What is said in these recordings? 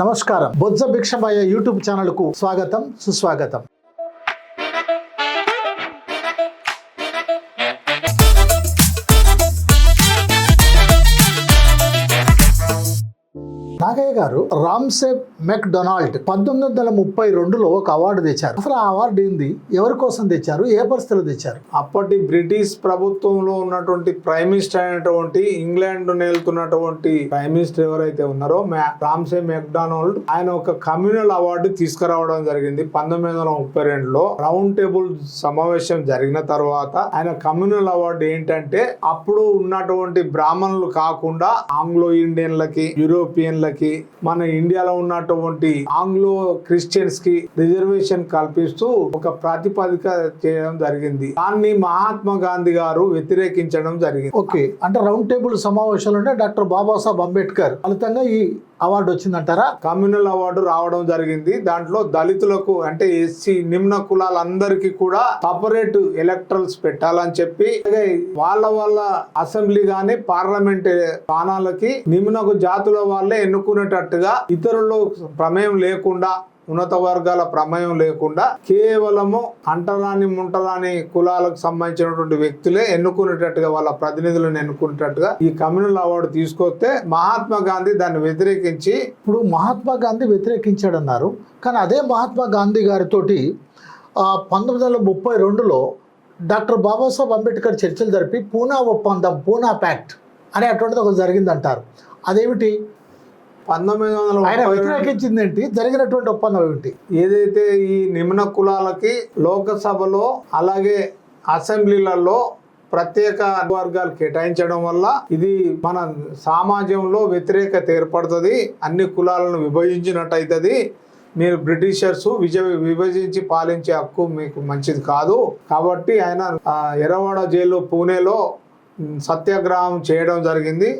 నమస్కారం. బొజ్జ భిక్షమయ్య యూట్యూబ్ ఛానల్కు స్వాగతం సుస్వాగతం. నాగయ్య గారు రామ్సేప్ మెక్డొనాల్డ్ పంతొమ్మిది వందల ముప్పై రెండులో ఒక అవార్డు తెచ్చారు. అసలు ఆ అవార్డు ఏంది? ఎవరి కోసం తెచ్చారు? ఏ పరిస్థితిలో తెచ్చారు? అప్పటి బ్రిటిష్ ప్రభుత్వంలో ఉన్నటువంటి ప్రైమ్ మినిస్టర్ అయినటువంటి ఇంగ్లాండ్ నేలుతున్నటువంటి ప్రైమ్ మినిస్టర్ ఎవరైతే ఉన్నారో మ్యా- రామ్సే మెక్డానల్డ్ ఆయన ఒక కమ్యూనల్ అవార్డు తీసుకురావడం జరిగింది పంతొమ్మిది వందల ముప్పై రెండులో. రౌండ్ టేబుల్ సమావేశం జరిగిన తర్వాత ఆయన కమ్యూనల్ అవార్డు ఏంటంటే అప్పుడు ఉన్నటువంటి బ్రాహ్మణులు కాకుండా ఆంగ్లో ఇండియన్లకి యూరోపియన్లకి మన ఇండియాలో ఉన్నటువంటి ఆంగ్లో క్రిస్టియన్స్కి రిజర్వేషన్ కల్పిస్తూ ఒక ప్రాతిపదిక చేయడం జరిగింది. దాన్ని మహాత్మా గాంధీ గారు వ్యతిరేకించడం జరిగింది. ఓకే. అంటే రౌండ్ టేబుల్ సమావేశాలు అంటే డాక్టర్ బాబాసాహెబ్ అంబేద్కర్ ఫలితంగా ఈ అవార్డు వచ్చిందంటారా? కమ్యూనల్ అవార్డు రావడం జరిగింది. దాంట్లో దళితులకు అంటే ఎస్సీ నిమ్న కులాలందరికీ కూడా సపరేట్ ఎలక్ట్రల్స్ పెట్టాలని చెప్పి వాళ్ళ వాళ్ళ అసెంబ్లీ గాని పార్లమెంట్ స్థానాలకి నిమ్నకు జాతుల వాళ్ళే ఎన్నుకునేటట్టుగా ఇతరులు ప్రమేయం లేకుండా ఉన్నత వర్గాల ప్రమేయం లేకుండా కేవలము అంటరాని ముంటరాని కులాలకు సంబంధించినటువంటి వ్యక్తులే ఎన్నుకునేటట్టుగా వాళ్ళ ప్రతినిధులను ఎన్నుకునేటట్టుగా ఈ కమ్యూనల్ అవార్డు తీసుకొస్తే మహాత్మా గాంధీ దాన్ని వ్యతిరేకించి ఇప్పుడు మహాత్మా గాంధీ వ్యతిరేకించాడన్నారు. కానీ అదే మహాత్మా గాంధీ గారితోటి పంతొమ్మిది వందల ముప్పై రెండులో డాక్టర్ బాబాసాహెబ్ అంబేద్కర్ చర్చలు జరిపి పూనా ఒప్పందం పూనా ప్యాక్ట్ అనేటువంటిది ఒకటి జరిగిందంటారు. అదేమిటి? పంతొమ్మిది వందల ఆయన ముప్పై రెండు వ్యతిరేకించింది ఏంటి జరిగినటువంటి ఒప్పందం ఏమిటి? ఏదైతే ఈ నిమ్న కులాలకి లోకసభలో అలాగే అసెంబ్లీలలో ప్రత్యేక వర్గాలు కేటాయించడం వల్ల ఇది మన సమాజంలో వ్యతిరేకత ఏర్పడుతుంది అన్ని కులాలను విభజించినట్టు అవుతుంది మీరు బ్రిటిషర్స్ విజ విభజించి పాలించే హక్కు మీకు మంచిది కాదు. కాబట్టి ఆయన ఆ, ఎర్రవాడ జైలు పూణేలో సత్యాగ్రహం చేయడం జరిగింది.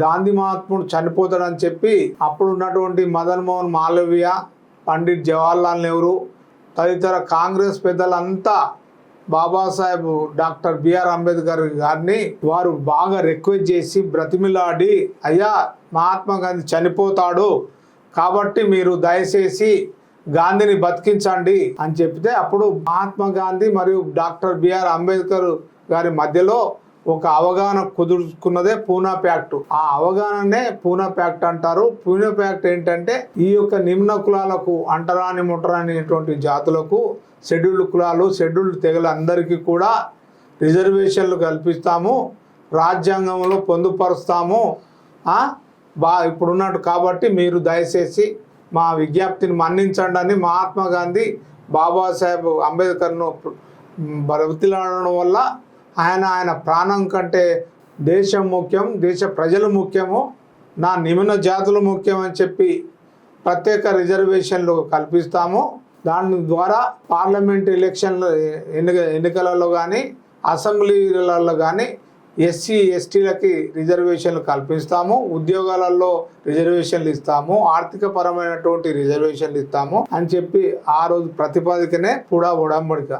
గాంధీ మహాత్ముడు చనిపోతాడని చెప్పి అప్పుడు ఉన్నటువంటి మదన్ మోహన్ మాలవ్య పండిట్ జవహర్లాల్ నెహ్రూ తదితర కాంగ్రెస్ పెద్దలంతా బాబాసాహెబ్ డాక్టర్ బిఆర్ అంబేద్కర్ గారిని వారు బాగా రిక్వెస్ట్ చేసి బ్రతిమిలాడి అయ్యా మహాత్మా గాంధీ చనిపోతాడు కాబట్టి మీరు దయచేసి గాంధీని బతికించండి అని చెప్తే అప్పుడు మహాత్మా గాంధీ మరియు డాక్టర్ బిఆర్ అంబేద్కర్ గారి మధ్యలో ఒక అవగాహన కుదుర్చుకున్నదే పూనా ప్యాక్ట్. ఆ అవగాహననే పూనా ప్యాక్ట్ అంటారు. పూనా ప్యాక్ట్ ఏంటంటే ఈ యొక్క నిమ్న కులాలకు అంటరాని ముట్టరానిటువంటి జాతులకు షెడ్యూల్డ్ కులాలు షెడ్యూల్డ్ తెగలు అందరికీ కూడా రిజర్వేషన్లు కల్పిస్తాము. రాజ్యాంగంలో పొందుపరుస్తాము. బా ఇప్పుడున్నట్టు కాబట్టి మీరు దయచేసి మా విజ్ఞప్తిని మన్నించండి అని మహాత్మా గాంధీ బాబాసాహెబ్ అంబేద్కర్ను బ్రతిలాడడం వల్ల ఆయన ఆయన ప్రాణం కంటే దేశం ముఖ్యం దేశ ప్రజలు ముఖ్యము నా నిమ్న జాతులు ముఖ్యం అని చెప్పి ప్రత్యేక రిజర్వేషన్లు కల్పిస్తాము. దాని ద్వారా పార్లమెంట్ ఎలక్షన్ల ఎన్నిక ఎన్నికలలో కానీ అసెంబ్లీలలో కానీ ఎస్సీ ఎస్టీలకి రిజర్వేషన్లు కల్పిస్తాము. ఉద్యోగాలలో రిజర్వేషన్లు ఇస్తాము. ఆర్థిక పరమైనటువంటి రిజర్వేషన్లు ఇస్తాము అని చెప్పి ఆ రోజు ప్రతిపాదికనే కూడా ఉడంబడిక.